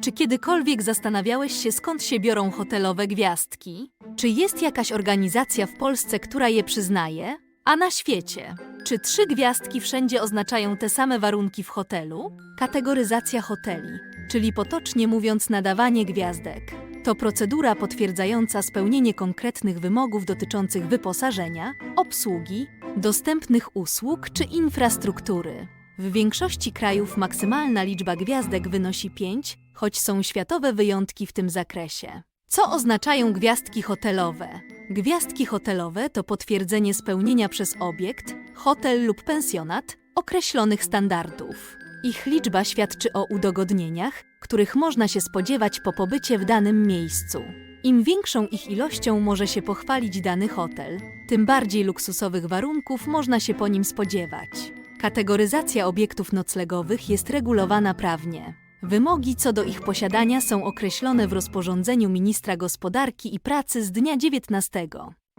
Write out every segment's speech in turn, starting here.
Czy kiedykolwiek zastanawiałeś się, skąd się biorą hotelowe gwiazdki? Czy jest jakaś organizacja w Polsce, która je przyznaje? A na świecie? Czy trzy gwiazdki wszędzie oznaczają te same warunki w hotelu? Kategoryzacja hoteli, czyli potocznie mówiąc nadawanie gwiazdek. To procedura potwierdzająca spełnienie konkretnych wymogów dotyczących wyposażenia, obsługi, dostępnych usług czy infrastruktury. W większości krajów maksymalna liczba gwiazdek wynosi 5, choć są światowe wyjątki w tym zakresie. Co oznaczają gwiazdki hotelowe? Gwiazdki hotelowe to potwierdzenie spełnienia przez obiekt, hotel lub pensjonat określonych standardów. Ich liczba świadczy o udogodnieniach, których można się spodziewać po pobycie w danym miejscu. Im większą ich ilością może się pochwalić dany hotel, tym bardziej luksusowych warunków można się po nim spodziewać. Kategoryzacja obiektów noclegowych jest regulowana prawnie. Wymogi co do ich posiadania są określone w rozporządzeniu ministra gospodarki i pracy z dnia 19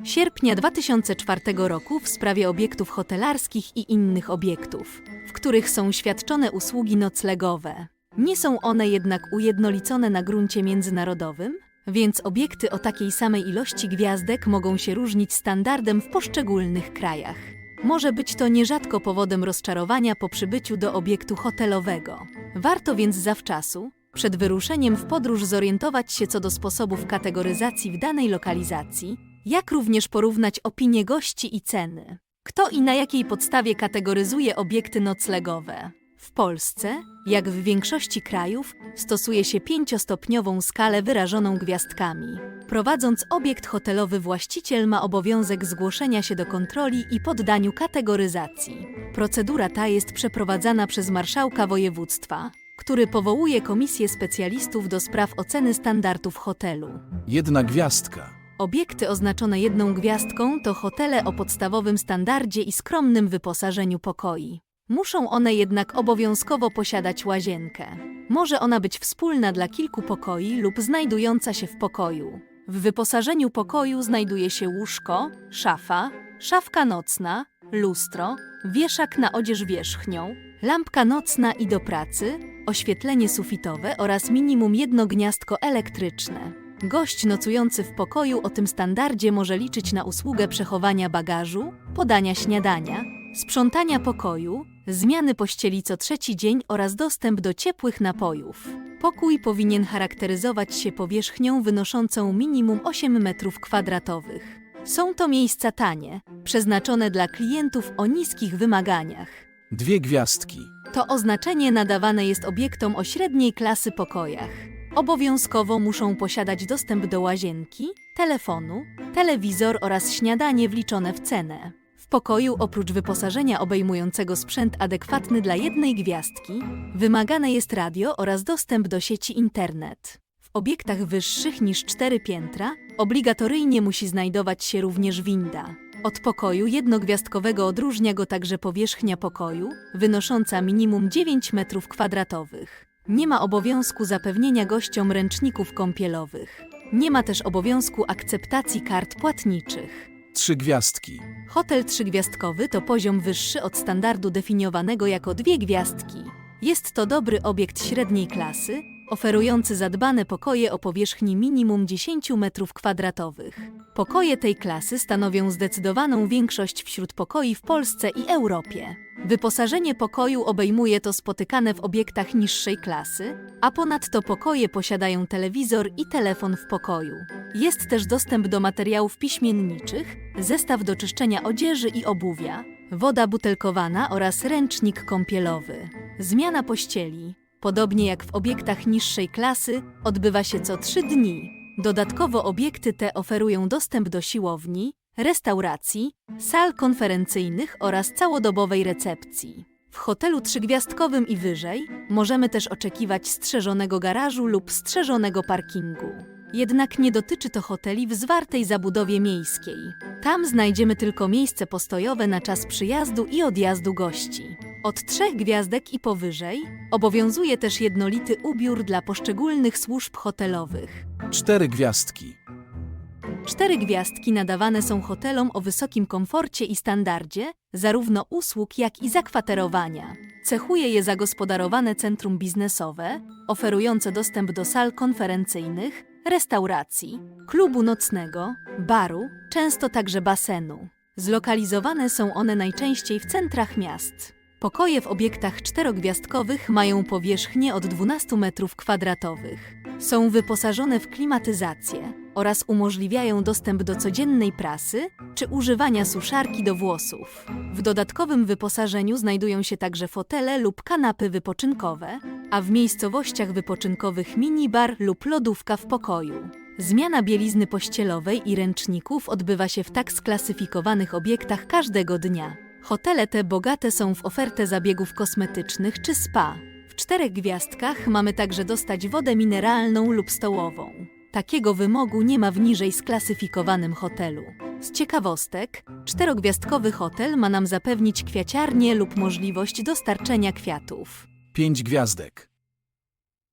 sierpnia 2004 roku w sprawie obiektów hotelarskich i innych obiektów, w których są świadczone usługi noclegowe. Nie są one jednak ujednolicone na gruncie międzynarodowym, więc obiekty o takiej samej ilości gwiazdek mogą się różnić standardem w poszczególnych krajach. Może być to nierzadko powodem rozczarowania po przybyciu do obiektu hotelowego. Warto więc zawczasu, przed wyruszeniem w podróż zorientować się co do sposobów kategoryzacji w danej lokalizacji, jak również porównać opinie gości i ceny. Kto i na jakiej podstawie kategoryzuje obiekty noclegowe? W Polsce, jak w większości krajów, stosuje się pięciostopniową skalę wyrażoną gwiazdkami. Prowadząc obiekt hotelowy, właściciel ma obowiązek zgłoszenia się do kontroli i poddaniu kategoryzacji. Procedura ta jest przeprowadzana przez marszałka województwa, który powołuje komisję specjalistów do spraw oceny standardów hotelu. Jedna gwiazdka. Obiekty oznaczone jedną gwiazdką to hotele o podstawowym standardzie i skromnym wyposażeniu pokoi. Muszą one jednak obowiązkowo posiadać łazienkę. Może ona być wspólna dla kilku pokoi lub znajdująca się w pokoju. W wyposażeniu pokoju znajduje się łóżko, szafa, szafka nocna, lustro, wieszak na odzież wierzchnią, lampka nocna i do pracy, oświetlenie sufitowe oraz minimum jedno gniazdko elektryczne. Gość nocujący w pokoju o tym standardzie może liczyć na usługę przechowania bagażu, podania śniadania, sprzątania pokoju, zmiany pościeli co trzeci dzień oraz dostęp do ciepłych napojów. Pokój powinien charakteryzować się powierzchnią wynoszącą minimum 8 m2. Są to miejsca tanie, przeznaczone dla klientów o niskich wymaganiach. Dwie gwiazdki. To oznaczenie nadawane jest obiektom o średniej klasy pokojach. Obowiązkowo muszą posiadać dostęp do łazienki, telefonu, telewizor oraz śniadanie wliczone w cenę. Pokoju oprócz wyposażenia obejmującego sprzęt adekwatny dla jednej gwiazdki, wymagane jest radio oraz dostęp do sieci internet. W obiektach wyższych niż 4 piętra obligatoryjnie musi znajdować się również winda. Od pokoju jednogwiazdkowego odróżnia go także powierzchnia pokoju, wynosząca minimum 9 m2. Nie ma obowiązku zapewnienia gościom ręczników kąpielowych. Nie ma też obowiązku akceptacji kart płatniczych. Trzy gwiazdki. Hotel trzygwiazdkowy to poziom wyższy od standardu definiowanego jako dwie gwiazdki. Jest to dobry obiekt średniej klasy, oferujący zadbane pokoje o powierzchni minimum 10 m2. Pokoje tej klasy stanowią zdecydowaną większość wśród pokoi w Polsce i Europie. Wyposażenie pokoju obejmuje to spotykane w obiektach niższej klasy, a ponadto pokoje posiadają telewizor i telefon w pokoju. Jest też dostęp do materiałów piśmienniczych, zestaw do czyszczenia odzieży i obuwia, woda butelkowana oraz ręcznik kąpielowy. Zmiana pościeli, podobnie jak w obiektach niższej klasy, odbywa się co trzy dni. Dodatkowo obiekty te oferują dostęp do siłowni, restauracji, sal konferencyjnych oraz całodobowej recepcji. W hotelu trzygwiazdkowym i wyżej możemy też oczekiwać strzeżonego garażu lub strzeżonego parkingu. Jednak nie dotyczy to hoteli w zwartej zabudowie miejskiej. Tam znajdziemy tylko miejsce postojowe na czas przyjazdu i odjazdu gości. Od trzech gwiazdek i powyżej obowiązuje też jednolity ubiór dla poszczególnych służb hotelowych. Cztery gwiazdki. Cztery gwiazdki nadawane są hotelom o wysokim komforcie i standardzie, zarówno usług, jak i zakwaterowania. Cechuje je zagospodarowane centrum biznesowe, oferujące dostęp do sal konferencyjnych, restauracji, klubu nocnego, baru, często także basenu. Zlokalizowane są one najczęściej w centrach miast. Pokoje w obiektach czterogwiazdkowych mają powierzchnię od 12 metrów kwadratowych. Są wyposażone w klimatyzację oraz umożliwiają dostęp do codziennej prasy czy używania suszarki do włosów. W dodatkowym wyposażeniu znajdują się także fotele lub kanapy wypoczynkowe, a w miejscowościach wypoczynkowych minibar lub lodówka w pokoju. Zmiana bielizny pościelowej i ręczników odbywa się w tak sklasyfikowanych obiektach każdego dnia. Hotele te bogate są w ofertę zabiegów kosmetycznych czy spa. W czterech gwiazdkach mamy także dostać wodę mineralną lub stołową. Takiego wymogu nie ma w niżej sklasyfikowanym hotelu. Z ciekawostek, czterogwiazdkowy hotel ma nam zapewnić kwiaciarnię lub możliwość dostarczenia kwiatów. Pięć gwiazdek.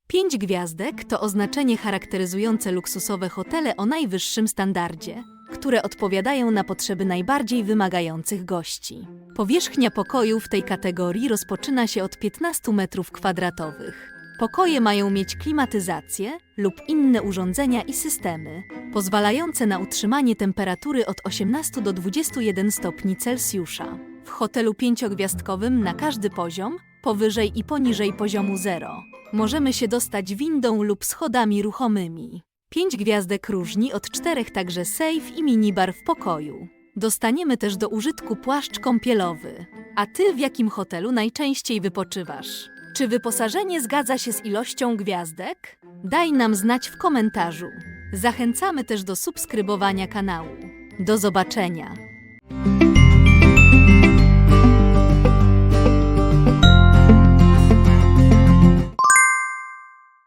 Pięć gwiazdek to oznaczenie charakteryzujące luksusowe hotele o najwyższym standardzie, które odpowiadają na potrzeby najbardziej wymagających gości. Powierzchnia pokoju w tej kategorii rozpoczyna się od 15 metrów kwadratowych. Pokoje mają mieć klimatyzację lub inne urządzenia i systemy, pozwalające na utrzymanie temperatury od 18 do 21 stopni Celsjusza. W hotelu pięciogwiazdkowym na każdy poziom, powyżej i poniżej poziomu zero, możemy się dostać windą lub schodami ruchomymi. Pięć gwiazdek różni od czterech także safe i minibar w pokoju. Dostaniemy też do użytku płaszcz kąpielowy. A ty w jakim hotelu najczęściej wypoczywasz? Czy wyposażenie zgadza się z ilością gwiazdek? Daj nam znać w komentarzu. Zachęcamy też do subskrybowania kanału. Do zobaczenia!